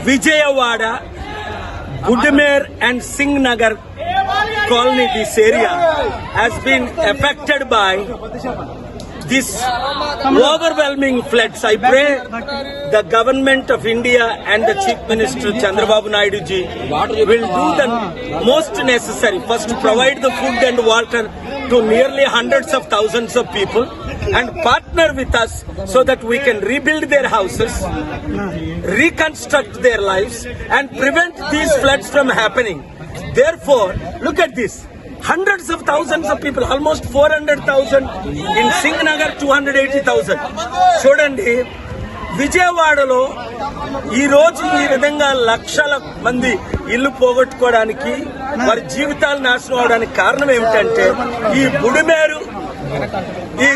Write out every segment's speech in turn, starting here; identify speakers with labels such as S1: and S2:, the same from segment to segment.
S1: Vijayawada, Budmer and Singh Nagar colony, this area, has been affected by this overwhelming floods. I pray the government of India and the Chief Minister Chandrababu Naidu ji will do the most necessary. First, provide the food and water to nearly hundreds of thousands of people and partner with us so that we can rebuild their houses, reconstruct their lives, and prevent these floods from happening. Therefore, look at this. Hundreds of thousands of people, almost 400,000 in Singh Nagar, 280,000. Shouldn't he? విజయవాడలో ఈ రోజు ఈ విధంగా లక్షల మంది ఇల్లు పోగొట్టుకోవడానికి వారి జీవితాలు నాశనం అవడానికి కారణం ఏమిటంటే ఈ బుడిమేరు ఈ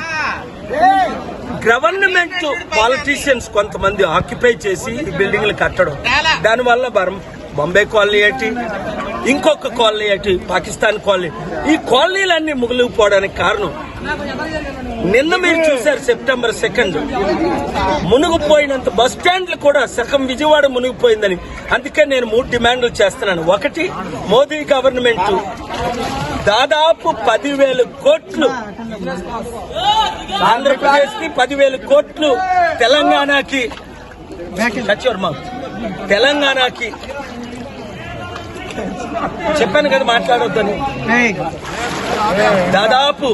S1: గవర్నమెంట్ పాలిటీషియన్స్ కొంతమంది ఆక్యుపై చేసి ఈ బిల్డింగ్లు కట్టడం. దానివల్ల బరం బొంబే కాలనీ ఏంటి? ఇంకొక కాలనీ ఏంటి పాకిస్తాన్ కాలనీ. ఈ కాలనీలన్నీ ముగిలిపోవడానికి కారణం నిన్న మీరు చూశారు సెప్టెంబర్ సెకండ్. మునిగిపోయినంత బస్ స్టాండ్లు కూడా సగం విజయవాడ మునిగిపోయిందని. అందుకే నేను మూడు డిమాండ్లు చేస్తున్నాను. ఒకటి మోదీ గవర్నమెంట్ దాదాపు పదివేల కోట్లు ఆంధ్రప్రదేశ్కి పదివేల కోట్లు తెలంగాణకి. తెలంగాణకి చెప్పాను కదా మాట్లాడొద్దని. దాదాపు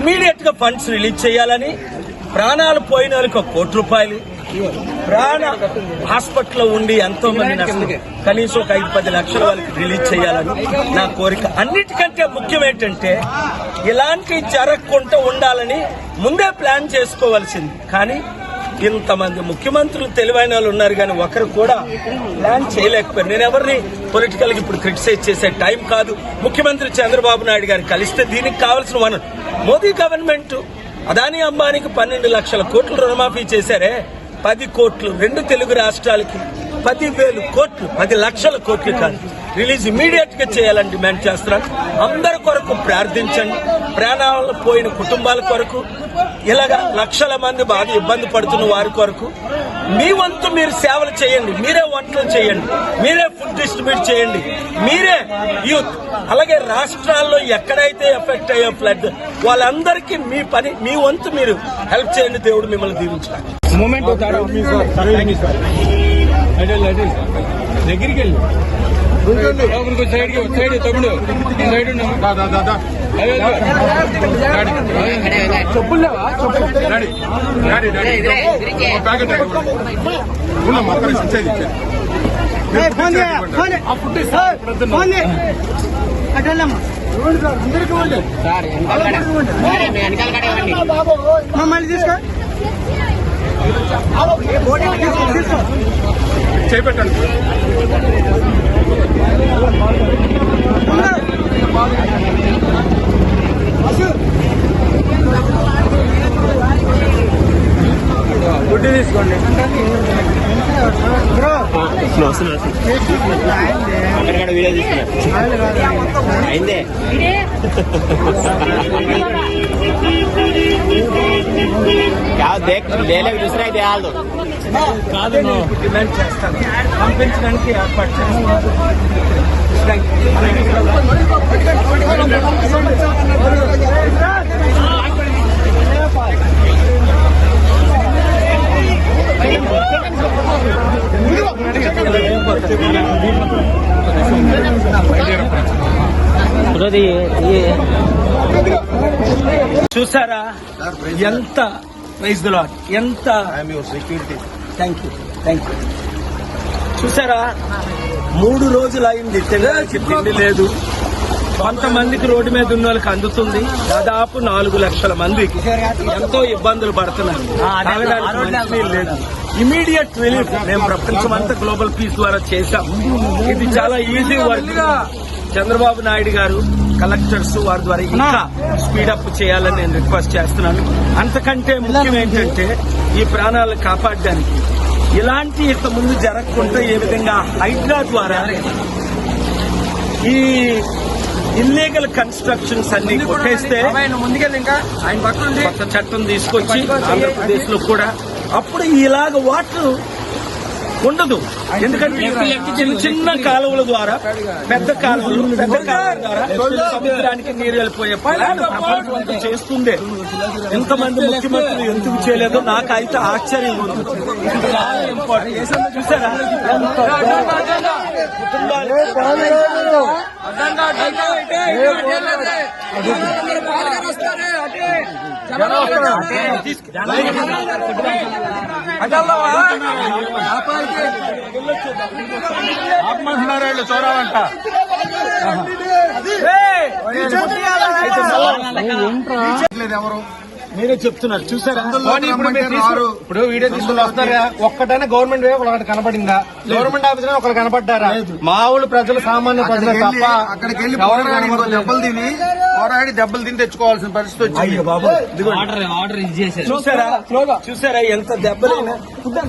S1: ఇమీడియట్గా ఫండ్స్ రిలీజ్ చేయాలని ప్రాణాలు పోయిన వాళ్ళకి ఒక కోటి రూపాయలు ప్రాణ హాస్పిటల్లో ఉండి ఎంతో మంది నష్టం. కనీసం ఒక ఐదు పది లక్షల వాళ్ళకి రిలీజ్ చేయాలని నా కోరిక. అన్నిటికంటే ముఖ్యం ఏంటంటే ఇలాంటి జరగకుండా ఉండాలని ముందే ప్లాన్ చేసుకోవాల్సింది. కానీ ఇంతమంది ముఖ్యమంత్రులు తెలివైన వాళ్ళు ఉన్నారు కానీ ఒకరు కూడా ప్లాన్ చేయలేకపోయారు. నేను ఎవరిని పొలిటికల్ ఇప్పుడు క్రిటిసైజ్ చేసే టైం కాదు. ముఖ్యమంత్రి చంద్రబాబు నాయుడు గారు కలిస్తే దీనికి కావాల్సిన వనరు. మోదీ గవర్నమెంట్ అదానీ అంబానీకి పన్నెండు లక్షల కోట్లు రుణమాఫీ చేశారే. పది కోట్లు రెండు తెలుగు రాష్ట్రాలకి పది వేలు కోట్లు పది లక్షల కోట్లు కాదు. రిలీజ్ ఇమీడియట్గా చేయాలని డిమాండ్ చేస్తున్నాను. అందరి కొరకు ప్రార్థించండి. ప్రాణాలు పోయిన కుటుంబాల కొరకు ఇలాగా లక్షల మంది బాగా ఇబ్బంది పడుతున్న వారి కొరకు మీ వంతు మీరు సేవలు చేయండి. మీరే వంటలు చేయండి. మీరే ఫుడ్ డిస్ట్రిబ్యూట్ చేయండి. మీరే యూత్. అలాగే రాష్ట్రాల్లో ఎక్కడైతే ఎఫెక్ట్ అయ్యే ఫ్లడ్ వాళ్ళందరికీ మీ పని మీ వంతు మీరు హెల్ప్ చేయండి. దేవుడు మిమ్మల్ని దీవించాలి
S2: మూమెంట్ దగ్గరికి వెళ్ళి. సైడ్ సైడ్ తమ్ముడు. ఈ సైడ్ చెప్పులు లేవా
S3: మమ్మల్ని తీసుకో తీసుకో
S2: చేపెట్టండి.
S1: గుడ్డి తీసుకోండి.
S4: వీడియో తీసుకున్నారు అయిందే. డైలాగ్ చూసినా అయితే వాళ్ళు
S1: కాదు డిమాండ్ చేస్తాను పంపించడానికి ఏర్పాటు చేస్తాను చూసారా? ఎంత ప్రైజ్ ద లాడ్ ఎంత థ్యాంక్ యూ థ్యాంక్ యూ చూసారా? మూడు రోజులు అయింది తినడానికి తిండి లేదు. కొంతమందికి రోడ్డు మీద ఉన్న వాళ్ళకి అందుతుంది. దాదాపు నాలుగు లక్షల మందికి ఎంతో ఇబ్బందులు పడుతున్నారు. లేదు. ఇమీడియట్ రిలీఫ్ మేము ప్రపంచం అంతా గ్లోబల్ పీస్ ద్వారా చేశాం. ఇది చాలా ఈజీ వర్క్ చంద్రబాబు నాయుడు గారు కలెక్టర్స్ వారి ద్వారా ఇంకా స్పీడప్ చేయాలని నేను రిక్వెస్ట్ చేస్తున్నాను. అంతకంటే ముఖ్యం ఏంటంటే ఈ ప్రాణాలను కాపాడడానికి ఇలాంటి ఇంత ముందు జరగకుండా ఏ విధంగా హైడ్రా ద్వారా ఈ ఇల్లీగల్ కన్స్ట్రక్షన్స్ అన్ని కొట్టేస్తే
S2: ఆయన
S1: కొత్త చట్టం తీసుకొచ్చి ఆంధ్రప్రదేశ్లో కూడా అప్పుడు ఇలాగ వాటర్ ఉండదు. ఎందుకంటే చిన్న చిన్న కాలువల ద్వారా పెద్ద కాలువలు పెద్ద కాలువల ద్వారా సముద్రానికి నీరు వెళ్ళిపోయే అంతా చేస్తుండే. ఎంతమంది ముఖ్యమంత్రులు ఎందుకు చేయలేదో నాకైతే ఆశ్చర్యం ఉంది చూసారా ఎంత
S2: వాళ్ళు చూడాలంట
S1: మీరే చెప్తున్నారు. చూసారా?
S2: ఇప్పుడు వీడియో తీసుకుని వస్తారా ఒక్కటైనా గవర్నమెంట్ వే ఒకటి కనపడిందా గవర్నమెంట్ ఆఫీసర్ ఒకరు కనపడ్డారా మామూలు ప్రజలు సామాన్య ప్రజలు తప్ప
S5: అక్కడికి వెళ్ళి. దెబ్బలు తిని పోరాడి దెబ్బలు తిని తెచ్చుకోవాల్సిన పరిస్థితి వచ్చింది.
S1: చూసారా? చూసారా ఎంత దెబ్బలైనా?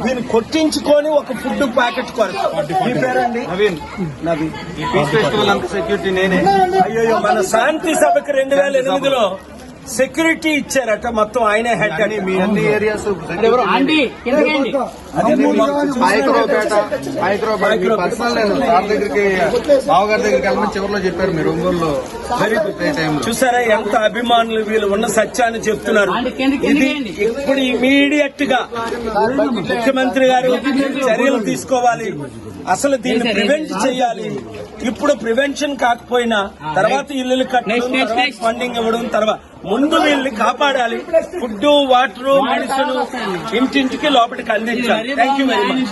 S1: దీన్ని కొట్టించుకొని ఒక ఫుడ్ ప్యాకెట్ కొరకు మీ పేరండి?
S2: నవీన్.
S1: నవీన్.
S2: ఈ పీస్ ఫెస్టివల్ అంత సెక్యూరిటీ నేనే.
S1: అయ్యో మన శాంతి సభకి రెండు వేల ఎనిమిదిలో సెక్యూరిటీ ఇచ్చారట మొత్తం ఆయనే హెడ్
S2: కానీ మీ అన్ని ఏరియాస్
S5: మైక్రోపేట మైక్రోపేట మీ పర్సనల్ లేదు సార్ దగ్గరికి బావగారి దగ్గరికి వెళ్ళమని చివరిలో చెప్పారు. మీరు ఒంగోలులో
S1: చూసారా ఎంత అభిమానులు వీళ్ళు ఉన్న సత్యాన్ని చెప్తున్నారు. ఇది ఇప్పుడు ఇమీడియట్గా ముఖ్యమంత్రి గారు చర్యలు తీసుకోవాలి. అసలు దీన్ని ప్రివెంట్ చేయాలి. ఇప్పుడు ప్రివెన్షన్ కాకపోయినా తర్వాత ఇల్లు కట్టడం ఫండింగ్ ఇవ్వడం తర్వాత ముందు వీళ్ళని కాపాడాలి. ఫుడ్ వాటర్ మెడిసిన్ ఇంటింటికి లోపలికి అందించాలి. Thank you very much